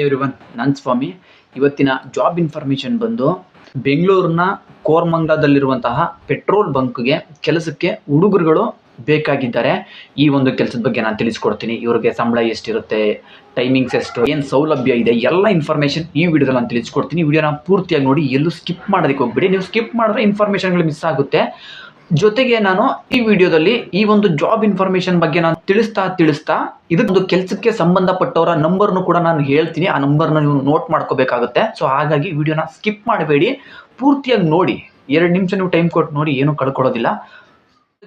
Everyone ನಾನು ಸ್ವಾಮಿ ಇವತ್ತಿನ job information ಬಂದು ಬೆಂಗಳೂರಿನ ಕೋರ್ಮಂಗ್ಲಾದಲ್ಲಿರುವಂತಹ ಪೆಟ್ರೋಲ್ ಬಂಕ್ಗೆ ಕೆಲಸಕ್ಕೆ ಹುಡುಗರುಗಳು ಬೇಕಾಗಿದ್ದಾರೆ. ಈ ಒಂದು ಕೆಲಸದ ಬಗ್ಗೆ ನಾನು ತಿಳಿಸ್ಕೊಡ್ತೀನಿ. ಇವ್ರಿಗೆ ಸಂಬಳ ಎಷ್ಟಿರುತ್ತೆ ಟೈಮಿಂಗ್ಸ್ ಎಷ್ಟು, ಏನು ಸೌಲಭ್ಯ ಇದೆ, ಎಲ್ಲ ಇನ್ಫಾರ್ಮೇಷನ್ ಈ ವಿಡಿಯೋದಲ್ಲಿ ನಾನು ತಿಳಿಸ್ಕೊಡ್ತೀನಿ. ವಿಡಿಯೋನ ಪೂರ್ತಿಯಾಗಿ ನೋಡಿ, ಎಲ್ಲೂ ಸ್ಕಿಪ್ ಮಾಡೋದಕ್ಕೆ ಹೋಗ್ಬಿಡಿ. ನೀವು ಸ್ಕಿಪ್ ಮಾಡಿದ್ರೆ ಇನ್ಫಾರ್ಮೇಷನ್ಗಳು ಮಿಸ್ ಆಗುತ್ತೆ. ಜೊತೆಗೆ ನಾನು ಈ ವಿಡಿಯೋದಲ್ಲಿ ಈ ಒಂದು ಜಾಬ್ ಇನ್ಫಾರ್ಮೇಶನ್ ಬಗ್ಗೆ ನಾನು ತಿಳಿಸ್ತಾ ತಿಳಿಸ್ತಾ ಇದೊಂದು ಕೆಲಸಕ್ಕೆ ಸಂಬಂಧಪಟ್ಟವರ ನಂಬರ್ನು ಕೂಡ ನಾನು ಹೇಳ್ತೀನಿ. ಆ ನಂಬರ್ನ ನೀವು ನೋಟ್ ಮಾಡ್ಕೋಬೇಕಾಗುತ್ತೆ. ಸೊ ಹಾಗಾಗಿ ವಿಡಿಯೋನ ಸ್ಕಿಪ್ ಮಾಡಬೇಡಿ. ಪೂರ್ತಿಯಾಗಿ ನೋಡಿ. ಎರಡು ನಿಮಿಷ ನೀವು ಟೈಮ್ ಕೊಟ್ಟು ನೋಡಿ, ಏನೂ ಕಳ್ಕೊಳ್ಳೋದಿಲ್ಲ.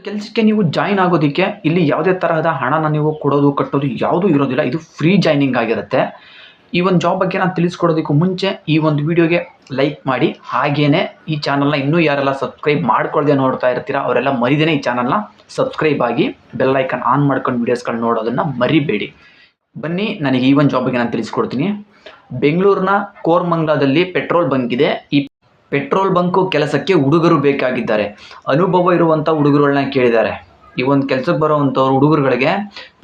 ಕೆಲಸಕ್ಕೆ ನೀವು ಜಾಯಿನ್ ಆಗೋದಕ್ಕೆ ಇಲ್ಲಿ ಯಾವುದೇ ತರಹದ ಹಣನ ನೀವು ಕೊಡೋದು, ಕಟ್ಟೋದು ಯಾವುದೂ ಇರೋದಿಲ್ಲ. ಇದು ಫ್ರೀ ಜಾಯ್ನಿಂಗ್ ಆಗಿರುತ್ತೆ. ಈ ಒಂದು ಜಾಬ್ ಬಗ್ಗೆ ನಾನು ತಿಳಿಸ್ಕೊಡೋದಕ್ಕೂ ಮುಂಚೆ ಈ ಒಂದು ವಿಡಿಯೋಗೆ ಲೈಕ್ ಮಾಡಿ. ಹಾಗೇನೆ ಈ ಚಾನಲ್ನ ಇನ್ನೂ ಯಾರೆಲ್ಲ ಸಬ್ಸ್ಕ್ರೈಬ್ ಮಾಡ್ಕೊಳ್ದೆ ನೋಡ್ತಾ ಇರ್ತೀರ, ಅವರೆಲ್ಲ ಮರಿದೇನೆ ಈ ಚಾನಲ್ನ ಸಬ್ಸ್ಕ್ರೈಬ್ ಆಗಿ ಬೆಲ್ ಐಕನ್ ಆನ್ ಮಾಡ್ಕೊಂಡು ವೀಡಿಯೋಸ್ಗಳು ನೋಡೋದನ್ನು ಮರಿಬೇಡಿ. ಬನ್ನಿ ನನಗೆ ಈ ಒಂದು ಜಾಬ್ ಬಗ್ಗೆ ನಾನು ತಿಳಿಸ್ಕೊಡ್ತೀನಿ. ಬೆಂಗಳೂರಿನ ಕೋರ್ಮಂಗ್ಲಾದಲ್ಲಿ ಪೆಟ್ರೋಲ್ ಬಂಕ್ ಇದೆ. ಈ ಪೆಟ್ರೋಲ್ ಬಂಕು ಕೆಲಸಕ್ಕೆ ಹುಡುಗರು ಬೇಕಾಗಿದ್ದಾರೆ. ಅನುಭವ ಇರುವಂಥ ಹುಡುಗರುಗಳನ್ನ ಕೇಳಿದ್ದಾರೆ. ಈ ಒಂದು ಕೆಲಸಕ್ಕೆ ಬರೋವಂಥವ್ರು ಹುಡುಗರುಗಳಿಗೆ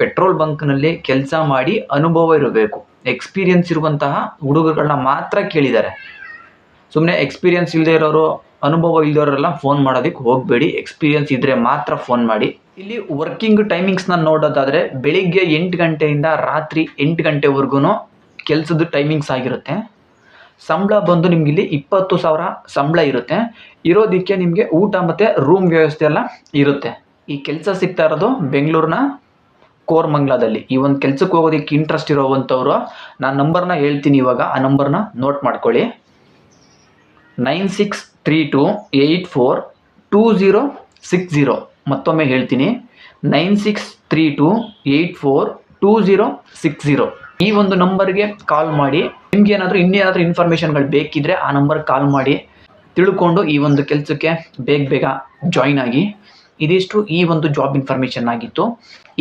ಪೆಟ್ರೋಲ್ ಬಂಕ್ನಲ್ಲಿ ಕೆಲಸ ಮಾಡಿ ಅನುಭವ ಇರಬೇಕು. ಎಕ್ಸ್ಪೀರಿಯನ್ಸ್ ಇರುವಂತಹ ಹುಡುಗರುಗಳನ್ನ ಮಾತ್ರ ಕೇಳಿದ್ದಾರೆ. ಸುಮ್ಮನೆ ಎಕ್ಸ್ಪೀರಿಯನ್ಸ್ ಇಲ್ಲದೆ ಇರೋರು, ಅನುಭವ ಇಲ್ಲದವರೆಲ್ಲ ಫೋನ್ ಮಾಡೋದಕ್ಕೆ ಹೋಗಬೇಡಿ. ಎಕ್ಸ್ಪೀರಿಯನ್ಸ್ ಇದ್ದರೆ ಮಾತ್ರ ಫೋನ್ ಮಾಡಿ. ಇಲ್ಲಿ ವರ್ಕಿಂಗ್ ಟೈಮಿಂಗ್ಸ್ನ ನೋಡೋದಾದರೆ ಬೆಳಿಗ್ಗೆ ಎಂಟು ಗಂಟೆಯಿಂದ ರಾತ್ರಿ ಎಂಟು ಗಂಟೆವರೆಗೂ ಕೆಲಸದ ಟೈಮಿಂಗ್ಸ್ ಆಗಿರುತ್ತೆ. ಸಂಬಳ ಬಂದು ನಿಮ್ಗೆ ಇಲ್ಲಿ ಇಪ್ಪತ್ತು ಸಾವಿರ ಸಂಬಳ ಇರುತ್ತೆ. ಇರೋದಕ್ಕೆ ನಿಮಗೆ ಊಟ ಮತ್ತು ರೂಮ್ ವ್ಯವಸ್ಥೆ ಎಲ್ಲ ಇರುತ್ತೆ. ಈ ಕೆಲಸ ಸಿಗ್ತಾ ಇರೋದು ಬೆಂಗಳೂರಿನ ಕೋರ್ಮಂಗ್ಲಾದಲ್ಲಿ ಈ ಒಂದು ಕೆಲಸಕ್ಕೆ ಹೋಗೋದಕ್ಕೆ ಇಂಟ್ರೆಸ್ಟ್ ಇರೋವಂಥವ್ರು, ನಾನು ನಂಬರ್ನ ಹೇಳ್ತೀನಿ ಇವಾಗ. ಆ ನಂಬರ್ನ ನೋಟ್ ಮಾಡ್ಕೊಳ್ಳಿ. Nine six three two eight four two zero six zero ಮತ್ತೊಮ್ಮೆ ಹೇಳ್ತೀನಿ. Nine six three two eight four two zero six zero ಈ ಒಂದು ನಂಬರ್ಗೆ ಕಾಲ್ ಮಾಡಿ. ನಿಮ್ಗೆ ಏನಾದರೂ ಇನ್ನೇನಾದರೂ ಇನ್ಫಾರ್ಮೇಷನ್ಗಳು ಬೇಕಿದ್ರೆ ಆ ನಂಬರ್ಗೆ ಕಾಲ್ ಮಾಡಿ. ತಿಳ್ಕೊಂಡು ಈ ಒಂದು ಕೆಲಸಕ್ಕೆ ಬೇಗ ಬೇಗ ಜಾಯ್ನ್ ಆಗಿ. ಇದಿಷ್ಟು ಈ ಒಂದು ಜಾಬ್ ಇನ್ಫಾರ್ಮೇಷನ್ ಆಗಿತ್ತು.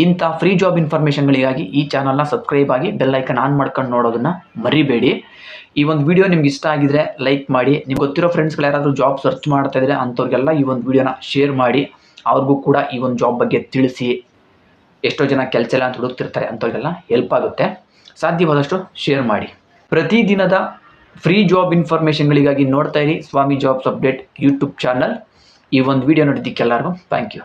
ಇಂಥ ಫ್ರೀ ಜಾಬ್ ಇನ್ಫಾರ್ಮೇಷನ್ಗಳಿಗಾಗಿ ಈ ಚಾನಲ್ನ ಸಬ್ಸ್ಕ್ರೈಬ್ ಆಗಿ ಬೆಲ್ಲೈಕನ್ ಆನ್ ಮಾಡ್ಕೊಂಡು ನೋಡೋದನ್ನು ಮರಿಬೇಡಿ. ಈ ಒಂದು ವಿಡಿಯೋ ನಿಮ್ಗೆ ಇಷ್ಟ ಆಗಿದ್ರೆ ಲೈಕ್ ಮಾಡಿ. ನಿಮ್ಗೆ ಗೊತ್ತಿರೋ ಫ್ರೆಂಡ್ಸ್ಗಳು ಯಾರಾದರೂ ಜಾಬ್ ಸರ್ಚ್ ಮಾಡ್ತಾ ಇದ್ರೆ ಅಂಥವ್ರಿಗೆಲ್ಲ ಈ ಒಂದು ವಿಡಿಯೋನ ಶೇರ್ ಮಾಡಿ. ಅವ್ರಿಗೂ ಕೂಡ ಈ ಒಂದು ಜಾಬ್ ಬಗ್ಗೆ ತಿಳಿಸಿ. ಎಷ್ಟೋ ಜನ ಕೆಲಸ ಇಲ್ಲ ಅಂತ ಹುಡುಕ್ತಿರ್ತಾರೆ ಅಂಥವ್ರಿಗೆಲ್ಲ ಹೆಲ್ಪ್ ಆಗುತ್ತೆ. ಸಾಧ್ಯವಾದಷ್ಟು ಶೇರ್ ಮಾಡಿ. ಪ್ರತಿದಿನದ ಫ್ರೀ ಜಾಬ್ ಇನ್ಫಾರ್ಮೇಷನ್ಗಳಿಗಾಗಿ ನೋಡ್ತಾ ಇರಿ. Swamy jobs update YouTube channel ಈ ಒಂದು ವಿಡಿಯೋ ನೋಡಿದ್ದಕ್ಕೆಲ್ಲರಿಗೂ ಥ್ಯಾಂಕ್ ಯು